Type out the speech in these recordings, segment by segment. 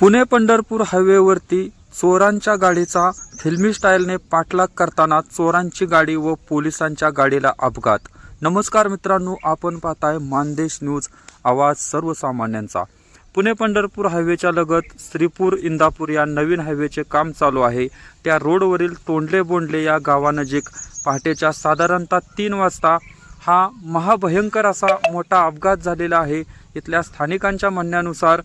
पुणे पंढरपूर हायवेवरती चोरांच्या गाडीचा फिल्मी स्टाईलने पाठलाग करताना चोरांची गाडी व पोलिसांच्या गाडीला अपघात. नमस्कार मित्रांनो आपण पाहताय मानदेश न्यूज आवाज सर्वसामान्यांचा. पुणे पंढरपूर हायवेच्या लगत श्रीपूर इंदापूर या नवीन हायवेचे काम चालू आहे. त्या रोडवरील तोंडले बोंडले या गावानजीक पहाटेच्या साधारणतः तीन वाजता हा महाभयंकर असा मोठा अपघात झालेला आहे. इथल्या स्थानिकांच्या म्हणण्यानुसार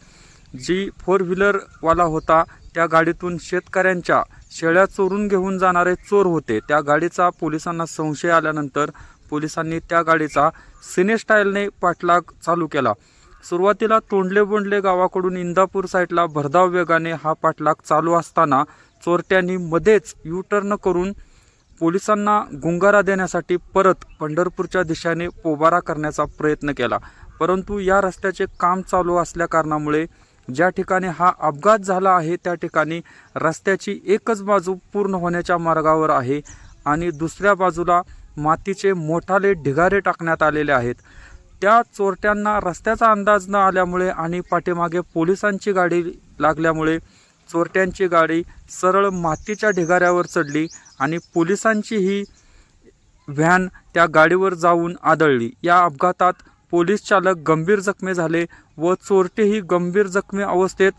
जी फोर व्हीलरवाला होता त्या गाडीतून शेतकऱ्यांच्या शेळ्या चोरून घेऊन जाणारे चोर होते. त्या गाडीचा पोलिसांना संशय आल्यानंतर पोलिसांनी त्या गाडीचा सिनेस्टाईलने पाठलाग चालू केला. सुरुवातीला तोंडले बोंडले गावाकडून इंदापूर साईडला भरधाव वेगाने हा पाठलाग चालू असताना चोरट्यांनी मध्येच यू टर्न करून पोलिसांना गुंगारा देण्यासाठी परत पंढरपूरच्या दिशेने पोबारा करण्याचा प्रयत्न केला. परंतु या रस्त्याचे काम चालू असल्या कारणामुळे ज्या ठिकाणी हा अपघात झाला आहे त्या ठिकाणी रस्त्याची एकच बाजू पूर्ण होण्याच्या मार्गावर आहे आणि दुसऱ्या बाजूला मातीचे मोठाले ढिगारे टाकण्यात आलेले आहेत. त्या चोरट्यांना रस्त्याचा अंदाज न आल्यामुळे आणि पाठीमागे पोलिसांची गाडी लागल्यामुळे चोरट्यांची गाडी सरळ मातीच्या ढिगाऱ्यावर चढली आणि पोलिसांची ही व्हॅन त्या गाडीवर जाऊन आदळली. या अपघातात पोलीस चालक गंभीर जखमी झाले व चोरटेही गंभीर जखमी अवस्थेत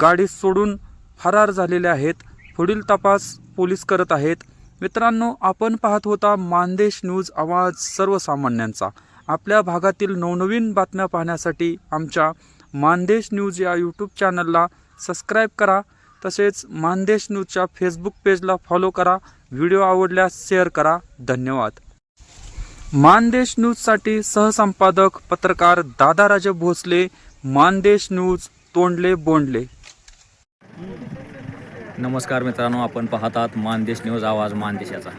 गाडी सोडून फरार झालेले आहेत. पुढील तपास पोलीस करत आहेत. मित्रांनो आपण पाहत होता मानदेश न्यूज आवाज सर्वसामान्यांचा. आपल्या भागातील नवनवीन बातम्या पाहण्यासाठी आमच्या मानदेश न्यूज या यूट्यूब चॅनलला सबस्क्राईब करा. तसेच मानदेश न्यूजच्या फेसबुक पेजला फॉलो करा. व्हिडिओ आवडल्यास शेअर करा. धन्यवाद. मानदेश न्यूजसाठी सहसंपादक पत्रकार दादाराजे भोसले मानदेश न्यूज तोंडले बोंडले. नमस्कार मित्रांनो आपण पाहतात मानदेश न्यूज आवाज मानदेशाचा.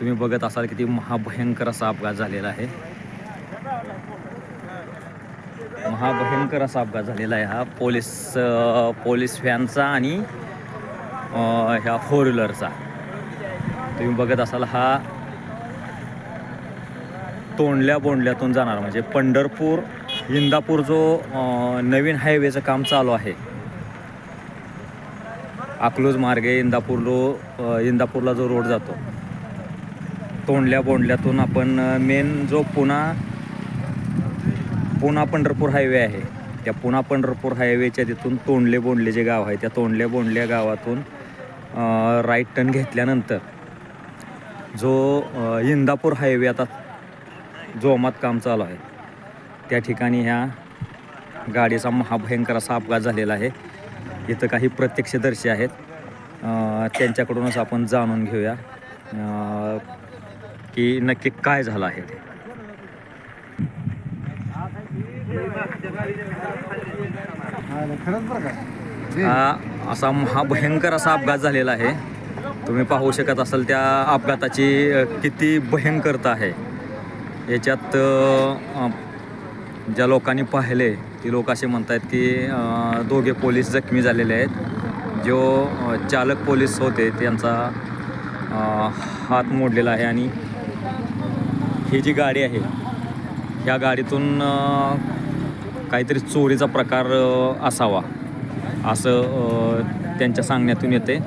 तुम्ही बघत असाल किती महाभयंकर असा अपघात झालेला आहे. महाभयंकर असा अपघात झालेला आहे हा. पोलीस पोलीस व्हॅनचा आणि ह्या फोर व्हीलरचा. तुम्ही बघत असाल हा तोंडल्या बोंडल्यातून जाणार. म्हणजे पंढरपूर इंदापूर जो नवीन हायवेचं काम चालू आहे. अकलूज मार्गे इंदापूरलो इंदापूरला जो रोड जातो. तोंडल्या बोंडल्यातून आपण मेन जो पुणा पुणा पंढरपूर हायवे आहे. त्या पुणा पंढरपूर हायवेच्या तिथून तोंडले बोंडले जे गाव आहे त्या तोंडल्या बोंडल्या गावातून राईट टर्न घेतल्यानंतर जो इंदापूर हायवे आता जोमात काम चालू आहे. त्या ठिकाणी ह्या गाडीचा महाभयंकर असा अपघात झालेला आहे. इथं काही प्रत्यक्षदर्शी आहेत. त्यांच्याकडूनच आपण जाणून घेऊया की नक्की काय झालं आहे ते. हा असा महाभयंकर असा अपघात झालेला आहे. तुम्ही पाहू शकत असाल त्या अपघाताची किती भयंकरता आहे. याच्यात ज्या लोकांनी पाहिले ती लोक असे म्हणत आहेत की दोघे पोलीस जखमी झालेले आहेत. जो चालक पोलीस होते त्यांचा हात मोडलेला आहे आणि ही जी गाडी आहे ह्या गाडीतून काहीतरी चोरीचा प्रकार असावा असं त्यांच्या सांगण्यातून येते.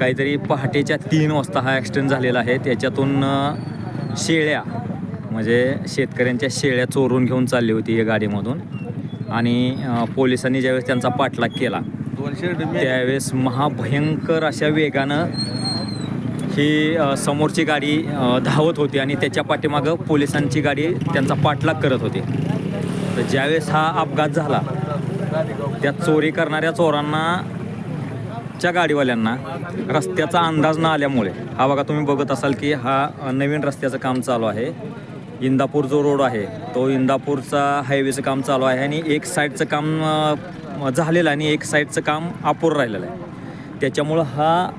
काहीतरी पहाटेच्या तीन वाजता हा ॲक्सिडेंट झालेला आहे. त्याच्यातून शेळ्या म्हणजे शेतकऱ्यांच्या शेळ्या चोरून घेऊन चालली होती या गाडीमधून. आणि पोलिसांनी ज्यावेळेस त्यांचा पाठलाग केला त्यावेळेस महाभयंकर अशा वेगानं ही समोरची गाडी धावत होती आणि त्याच्या पाठीमागं पोलिसांची गाडी त्यांचा पाठलाग करत होती. तर ज्यावेळेस हा अपघात झाला त्या चोरी करणाऱ्या चोरांना च्या गाडीवाल्यांना रस्त्याचा अंदाज न आल्यामुळे हा बघा तुम्ही बघत असाल की हा नवीन रस्त्याचं काम चालू आहे. इंदापूर जो रोड आहे तो इंदापूरचा हायवेचं काम चालू आहे आणि एक साईडचं काम झालेलं आहे आणि एक साईडचं काम अपूर राहिलेलं आहे. त्याच्यामुळं हा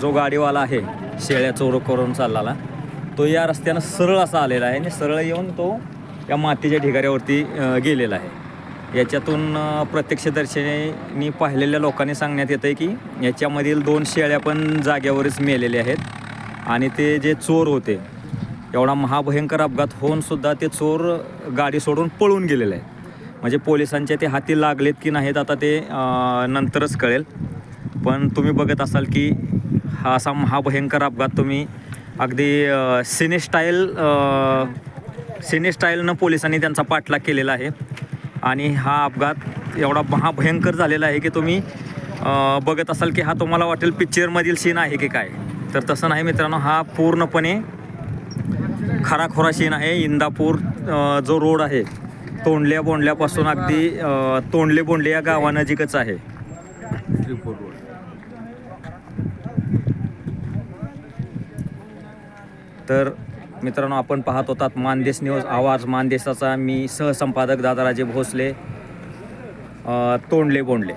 जो गाडीवाला आहे शेळ्या चोर करून चाललेला तो या रस्त्यानं सरळ असा आलेला आहे आणि सरळ येऊन तो या मातीच्या ढिगाऱ्यावरती गेलेला आहे. याच्यातून प्रत्यक्षदर्शनी पाहिलेल्या लोकांनी सांगण्यात येतं आहे की याच्यामधील दोन शेळ्या पण जाग्यावरच मेलेले आहेत आणि ते जे चोर होते एवढा महाभयंकर अपघात होऊन सुद्धा ते चोर गाडी सोडून पळून गेलेले आहेत. म्हणजे पोलिसांच्या ते हाती लागलेत की नाहीत आता ते नंतरच कळेल. पण तुम्ही बघत असाल की हा असा महाभयंकर अपघात तुम्ही अगदी अ, सिने स्टाईल सिने स्टाईलनं पोलिसांनी त्यांचा पाठलाग केलेला आहे. आणि हा अपघात एवढा महाभयंकर झालेला आहे की तुम्ही बघत असाल की हा तुम्हाला वाटेल पिक्चरमधील सीन आहे की काय. तर तसं नाही मित्रांनो हा पूर्णपणे खराखोरा सीन आहे. इंदापूर जो रोड आहे तोंडल्या बोंडल्यापासून अगदी तोंडले बोंडले या गावानजीकच आहे. तर मित्रांनो आपण पाहत होतात मानदेश न्यूज आवाज. मानदेशाचा मी सहसंपादक दादाराजे भोसले तोंडले बोंडले.